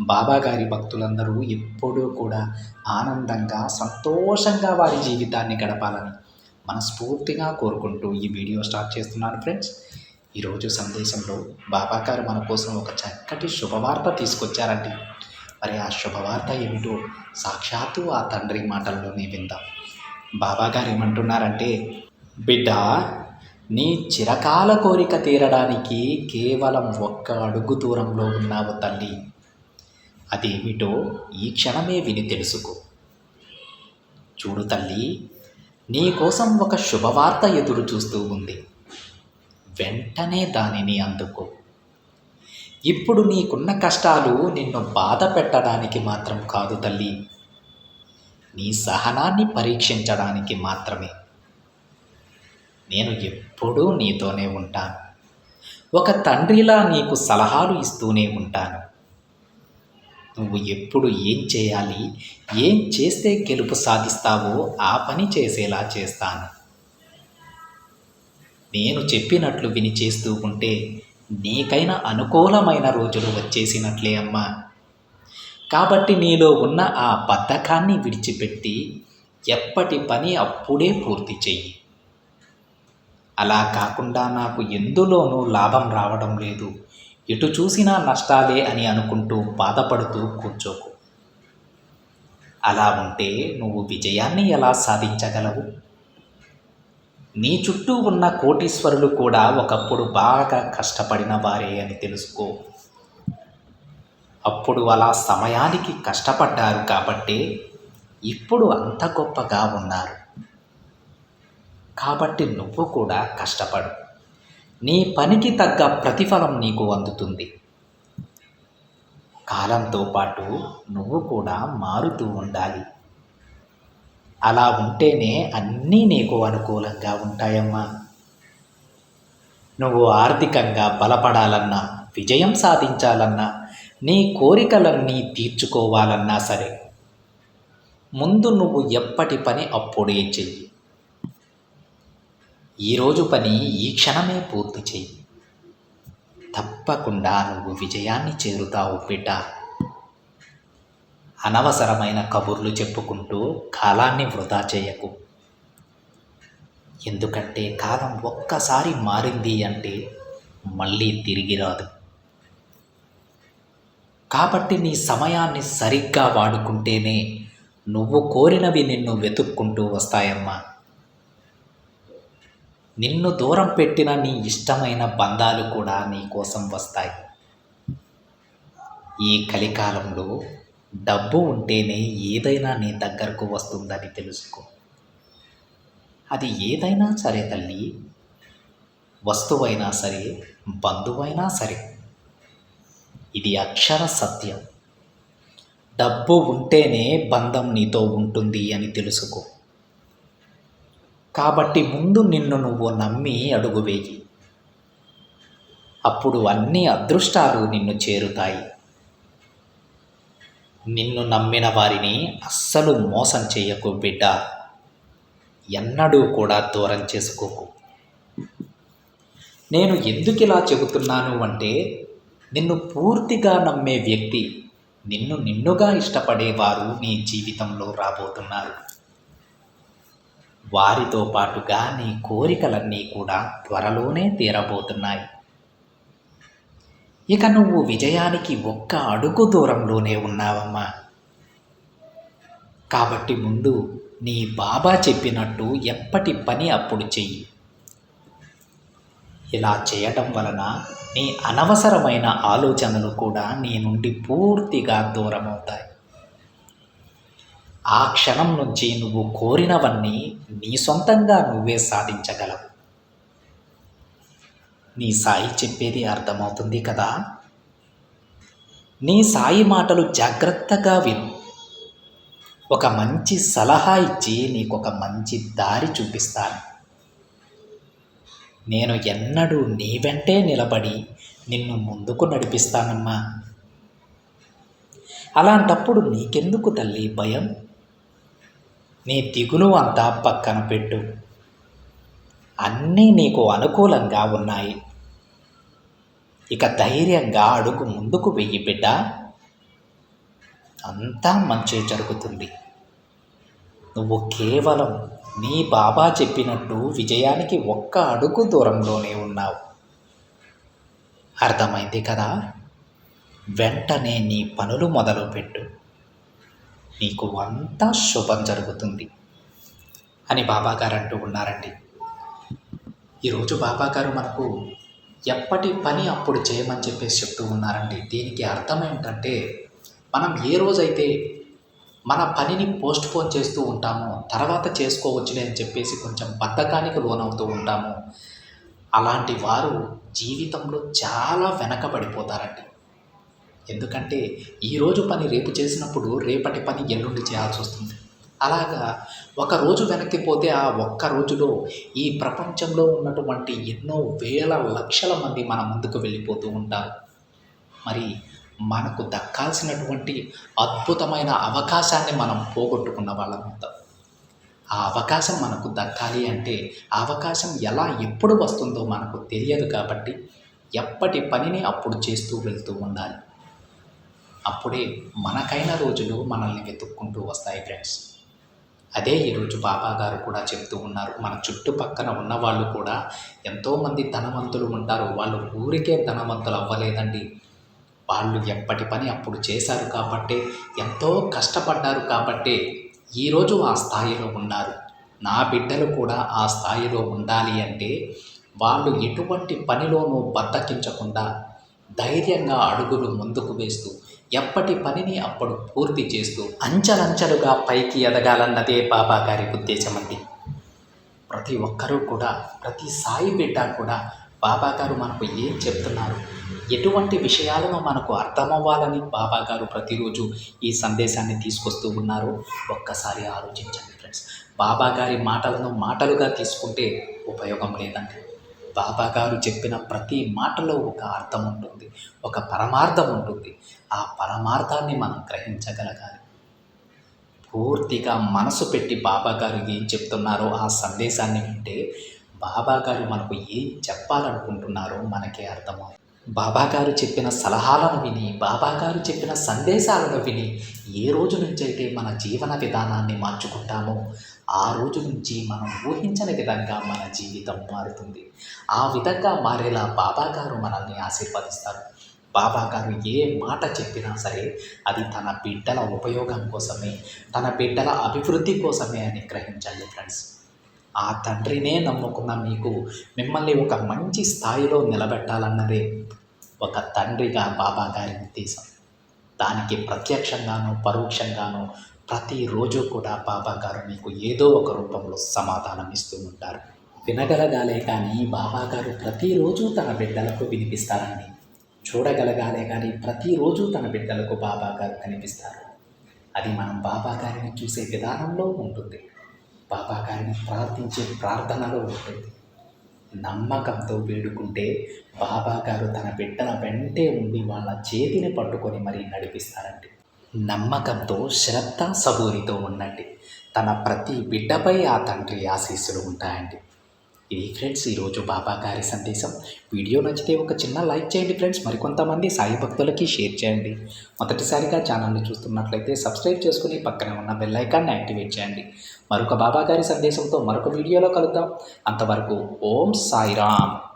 బాబాగారి భక్తులందరూ ఎప్పుడూ కూడా ఆనందంగా సంతోషంగా వారి జీవితాన్ని గడపాలని మనస్ఫూర్తిగా కోరుకుంటూ ఈ వీడియో స్టార్ట్ చేస్తున్నాను ఫ్రెండ్స్. ఈరోజు సందేశంలో బాబాగారు మన కోసం ఒక చక్కటి శుభవార్త తీసుకొచ్చారండి. మరి ఆ శుభవార్త ఏమిటో సాక్షాత్తు ఆ తండ్రి మాటల్లోనే విందాం. బాబాగారు ఏమంటున్నారంటే బిడ్డ నీ చిరకాల కోరిక తీరడానికి కేవలం ఒక్క అడుగు దూరంలో ఉన్నావు తల్లి. అదేమిటో ఈ క్షణమే విని తెలుసుకో. చూడు తల్లి నీ కోసం ఒక శుభవార్త ఎదురు చూస్తూ ఉంది. వెంటనే దానిని అందుకో. ఇప్పుడు నీకున్న కష్టాలు నిన్ను బాధ పెట్టడానికి మాత్రం కాదు తల్లి. నీ సహనాన్ని పరీక్షించడానికి మాత్రమే. నేను ఎప్పుడూ నీతోనే ఉంటాను. ఒక తండ్రిలా నీకు సలహాలు ఇస్తూనే ఉంటాను. నువ్వు ఎప్పుడు ఏం చేయాలి ఏం చేస్తే గెలుపు సాధిస్తావో ఆ పని చేసేలా చేస్తాను. నేను చెప్పినట్లు విని చేస్తూ ఉంటే నీకైనా అనుకూలమైన రోజులు వచ్చేసినట్లే అమ్మా. కాబట్టి నీలో ఉన్న ఆ బద్ధకాన్ని విడిచిపెట్టి ఎప్పటి పని అప్పుడే పూర్తి చెయ్యి. అలా కాకుండా నాకు ఎందులోనూ లాభం రావడం లేదు. ఎటు చూసినా నష్టాలే అని అనుకుంటూ బాధపడుతూ కూర్చోకు. అలా ఉంటే నువ్వు విజయాన్ని ఎలా సాధించగలవు? నీ చుట్టూ ఉన్న కోటీశ్వరులు కూడా ఒకప్పుడు బాగా కష్టపడిన వారే అని తెలుసుకో. అప్పుడు అలా సమయానికి కష్టపడ్డారు కాబట్టి ఇప్పుడు అంత గొప్పగా ఉన్నారు. కాబట్టి నువ్వు కూడా కష్టపడు. నీ పనికి తగ్గ ప్రతిఫలం నీకు అందుతుంది. కాలంతో పాటు నువ్వు కూడా మారుతూ ఉండాలి. అలా ఉంటేనే అన్నీ నీకు అనుకూలంగా ఉంటాయమ్మా. నువ్వు ఆర్థికంగా బలపడాలన్నా విజయం సాధించాలన్నా నీ కోరికలన్నీ తీర్చుకోవాలన్నా సరే ముందు నువ్వు ఎప్పటి పని అప్పుడే చెయ్యి. ఈరోజు పని ఈ క్షణమే పూర్తి చెయ్యి. తప్పకుండా నువ్వు విజయాన్ని చేరుతావు బిడ్డ. అనవసరమైన కబుర్లు చెప్పుకుంటూ కాలాన్ని వృధా చేయకు. ఎందుకంటే కాలం ఒక్కసారి మారింది అంటే మళ్ళీ తిరిగి రాదు. కాబట్టి నీ సమయాన్ని సరిగ్గా వాడుకుంటేనే నువ్వు కోరినవి నిన్ను వెతుక్కుంటూ వస్తాయమ్మా. నిన్ను దూరం పెట్టిన నీ ఇష్టమైన బంధాలు కూడా నీ కోసం వస్తాయి. ఈ కలికాలంలో డబ్బు ఉంటేనే ఏదైనా నీ దగ్గరకు వస్తుందని తెలుసుకో. అది ఏదైనా సరే తల్లి వస్తువైనా సరే బంధువైనా సరే. ఇది అక్షర సత్యం. డబ్బు ఉంటేనే బంధం నీతో ఉంటుంది అని తెలుసుకో. కాబట్టి ముందు నిన్ను నువ్వు నమ్మి అడుగు వేయి. అప్పుడు అన్ని అదృష్టాలు నిన్ను చేరుతాయి. నిన్ను నమ్మిన వారిని అస్సలు మోసం చేయకు బిడ్డ. ఎన్నడూ కూడా దూరం చేసుకోకు. నేను ఎందుకు ఇలా చెబుతున్నాను అంటే నిన్ను పూర్తిగా నమ్మే వ్యక్తి నిన్ను నిన్నుగా ఇష్టపడేవారు నీ జీవితంలో రాబోతున్నారు. వారితో పాటుగా నీ కోరికలన్నీ కూడా త్వరలోనే తీరబోతున్నాయి. ఇక నువ్వు విజయానికి ఒక్క అడుగు దూరంలోనే ఉన్నావమ్మా. కాబట్టి ముందు నీ బాబా చెప్పినట్టు ఎప్పటి పని అప్పుడు చెయ్యి. ఇలా చేయటం వలన నీ అనవసరమైన ఆలోచనలు కూడా నీ నుండి పూర్తిగా దూరమవుతాయి. ఆ క్షణం నుంచి నువ్వు కోరినవన్నీ నీ సొంతంగా నువ్వే సాధించగలవు. నీ సాయి చెప్పేది అర్థమవుతుంది కదా? నీ సాయి మాటలు జాగ్రత్తగా విను. ఒక మంచి సలహా ఇచ్చి నీకు ఒక మంచి దారి చూపిస్తాను. నేను ఎన్నడూ నీ వెంటే నిలబడి నిన్ను ముందుకు నడిపిస్తానమ్మా. అలాంటప్పుడు నీకెందుకు తల్లి భయం? నీ దిగులు అంతా పక్కన పెట్టు. అన్నీ నీకు అనుకూలంగా ఉన్నాయి. ఇక ధైర్యంగా అడుగు ముందుకు వెయ్యి బిడ్డ. అంతా మంచి జరుగుతుంది. నువ్వు కేవలం నీ బాబా చెప్పినట్టు విజయానికి ఒక్క అడుగు దూరంలోనే ఉన్నావు. అర్థమైంది కదా? వెంటనే నీ పనులు మొదలుపెట్టు. నీకు అంతా శుభం జరుగుతుంది. అని బాబాగారు అంటూ ఉన్నారండి. ఈరోజు బాబాగారు మనకు ఎప్పటి పని అప్పుడు చేయమని చెప్పేసి చెప్తూ ఉన్నారండి. దీనికి అర్థం ఏంటంటే మనం ఏ రోజైతే మన పనిని పోస్ట్ పోన్ చేస్తూ ఉంటామో తర్వాత చేసుకోవచ్చులే అని చెప్పేసి కొంచెం బద్ధకానికి లోనవుతూ ఉంటాము అలాంటి వారు జీవితంలో చాలా వెనకబడిపోతారండి. ఎందుకంటే ఈరోజు పని రేపు చేసినప్పుడు రేపటి పని ఎల్లుండి చేయాల్సి వస్తుంది. అలాగా ఒక రోజు వెనక్కి పోతే ఆ ఒక్క రోజులో ఈ ప్రపంచంలో ఉన్నటువంటి ఎన్నో వేల లక్షల మంది మన ముందుకు వెళ్ళిపోతూ ఉంటారు. మరి మనకు దక్కాల్సినటువంటి అద్భుతమైన అవకాశాన్ని మనం పోగొట్టుకున్న వాళ్ళం ఆ అవకాశం మనకు దక్కాలి అంటే ఆ అవకాశం ఎలా ఎప్పుడు వస్తుందో మనకు తెలియదు కాబట్టి ఎప్పటి పనిని అప్పుడు చేస్తూ వెళ్తూ ఉండాలి. అప్పుడే మనకైన రోజులు మనల్ని వెతుక్కుంటూ వస్తాయి ఫ్రెండ్స్ అదే ఈరోజు బాబా గారు కూడా చెప్తూ ఉన్నారు. మన చుట్టుపక్కన ఉన్న వాళ్ళు కూడా ఎంతోమంది ధనవంతులు ఉంటారు. వాళ్ళు ఊరికే ధనవంతులు అవ్వలేదండి. వాళ్ళు ఎప్పటి పని అప్పుడు చేశారు కాబట్టే ఎంతో కష్టపడ్డారు కాబట్టే ఈరోజు ఆ స్థాయిలో ఉన్నారు. నా బిడ్డలు కూడా ఆ స్థాయిలో ఉండాలి అంటే వాళ్ళు ఎటువంటి పనిలోనూ బద్దకించకుండా ధైర్యంగా అడుగులు ముందుకు వేస్తూ ఎప్పటి పనిని అప్పుడు పూర్తి చేస్తూ అంచెలంచెలుగా పైకి ఎదగాలన్నదే బాబా గారి ఉద్దేశం ప్రతి ఒక్కరూ కూడా ప్రతి సాయి బిడ్డ కూడా బాబా గారు మనకు ఏం చెప్తున్నారు ఎటువంటి విషయాలను మనకు అర్థమవ్వాలని బాబా గారు ప్రతిరోజు ఈ సందేశాన్ని తీసుకొస్తూ ఉన్నారు ఒక్కసారి ఆలోచించండి ఫ్రెండ్స్. బాబా గారి మాటలను మాటలుగా తీసుకుంటే ఉపయోగం లేదండి. బాబాగారు చెప్పిన ప్రతి మాటలో ఒక అర్థం ఉంటుంది ఒక పరమార్థం ఉంటుంది. ఆ పరమార్థాన్ని మనం గ్రహించగలగాలి. పూర్తిగా మనసు పెట్టి బాబా గారు ఏం చెప్తున్నారో ఆ సందేశాన్ని వింటే బాబాగారు మనకు ఏం చెప్పాలనుకుంటున్నారో మనకే అర్థమవుతుంది. బాబాగారు చెప్పిన సలహాలను విని బాబాగారు చెప్పిన సందేశాలను విని ఏ రోజు నుంచి అయితే మన జీవన విధానాన్ని మార్చుకుంటామో ఆ రోజు నుంచి మనం ఊహించని విధంగా మన జీవితం మారుతుంది. ఆ విధంగా మారేలా బాబా గారు మనల్ని ఆశీర్వదిస్తారు. బాబా గారు ఏ మాట చెప్పినా సరే అది తన బిడ్డల ఉపయోగం కోసమే తన బిడ్డల అభివృద్ధి కోసమే అని గ్రహించండి ఫ్రెండ్స్. ఆ తండ్రినే నమ్ముకున్న మీకు మిమ్మల్ని ఒక మంచి స్థాయిలో నిలబెట్టాలన్నదే ఒక తండ్రిగా బాబా గారి ఉద్దేశం. దానికి ప్రత్యక్షంగాను పరోక్షంగాను ప్రతిరోజు కూడా బాబా గారు మీకు ఏదో ఒక రూపంలో సమాధానం ఇస్తూ ఉంటారు. వినగలగాలే కానీ బాబా గారు ప్రతిరోజు తన బిడ్డలకు వినిపిస్తారండి. చూడగలగాలే కానీ ప్రతిరోజు తన బిడ్డలకు బాబా గారు కనిపిస్తారు. అది మనం బాబా గారిని చూసే విధానంలో ఉంటుంది. బాబా గారిని ప్రార్థించే ప్రార్థనలో ఉంటుంది. నమ్మకంతో వేడుకుంటే బాబా గారు తన బిడ్డల వెంటే ఉండి వాళ్ళ చేతిని పట్టుకొని మరీ నడిపిస్తారండి. నమ్మకంతో శ్రద్ధ సబూరితో ఉండండి. తన ప్రతి బిడ్డపై ఆ తండ్రి ఆశీస్సులు ఉంటాయండి. ఇది ఫ్రెండ్స్ ఈరోజు బాబా గారి సందేశం. వీడియో నచ్చితే ఒక చిన్న లైక్ చేయండి ఫ్రెండ్స్. మరికొంతమంది సాయి భక్తులకి షేర్ చేయండి. మొదటిసారిగా ఛానల్ని చూస్తున్నట్లయితే సబ్స్క్రైబ్ చేసుకుని పక్కనే ఉన్న బెల్ ఐకాన్ని యాక్టివేట్ చేయండి. మరొక బాబా గారి సందేశంతో మరొక వీడియోలో కలుద్దాం. అంతవరకు ఓం సాయిరామ్.